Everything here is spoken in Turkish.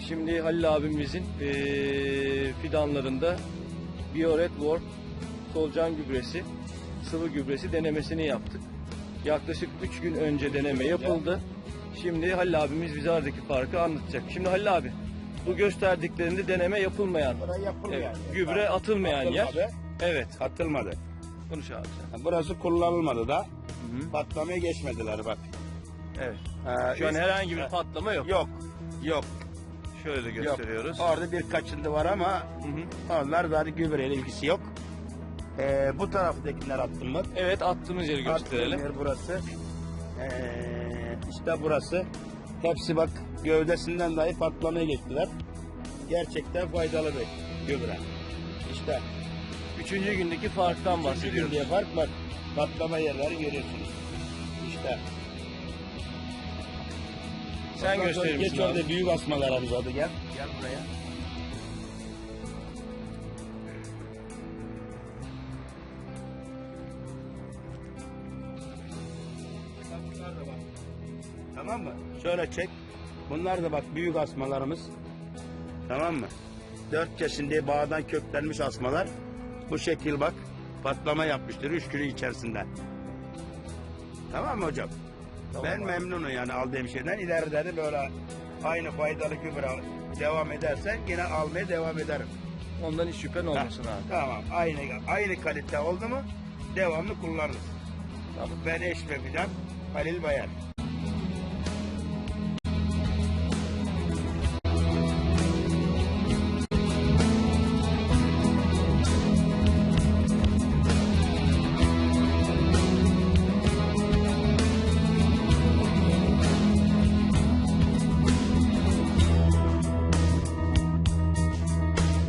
şimdi Halil abimizin eee, fidanlarında Bioret World solucan gübresi, sıvı gübresi denemesini yaptık. Yaklaşık 3 gün önce deneme yapıldı. Şimdi Halil abimiz bize aradaki farkı anlatacak. Şimdi Halil abi bu gösterdiklerinde deneme yapılmayan, evet, gübre atılmayan yer. Evet, Atılmadı. konuş abi sen. Burası kullanılmadı da. Hı hı. Patlamaya geçmediler bak. Evet. Ee, Şu an üst- herhangi bir patlama yok. Yok. Yok. Şöyle de gösteriyoruz. Yok. Orada bir kaçındı var ama Hı hı. onlar zaten gübreyle ilgisi yok. Ee, bu taraftakiler attım mı? Evet attığımız yeri gösterelim. Attığım yer burası. Ee, işte burası. Hepsi bak gövdesinden dahi patlamaya geçtiler. Gerçekten faydalı bir gübre. İşte Üçüncü gündeki farktan Üçüncü bahsediyoruz. gün diye fark bak. Patlama yerleri görüyorsunuz. İşte. Sen gösterir Geç misin abi? orada büyük asmalarımız oldu gel. Gel buraya. Tamam mı? Şöyle çek. Bunlar da bak büyük asmalarımız. Tamam mı? Dört yaşında bağdan köklenmiş asmalar. Bu şekil bak. Patlama yapmıştır üç gün içerisinde. Tamam mı hocam? Ben memnunum yani aldığım şeyden. İleride de böyle aynı faydalı gübre devam edersen yine almaya devam ederim. Ondan hiç şüphen olmasın abi. Tamam. Aynı aynı kalite oldu mu devamlı kullanırız. Tamam. Ben eş ve fidan Halil Bayar.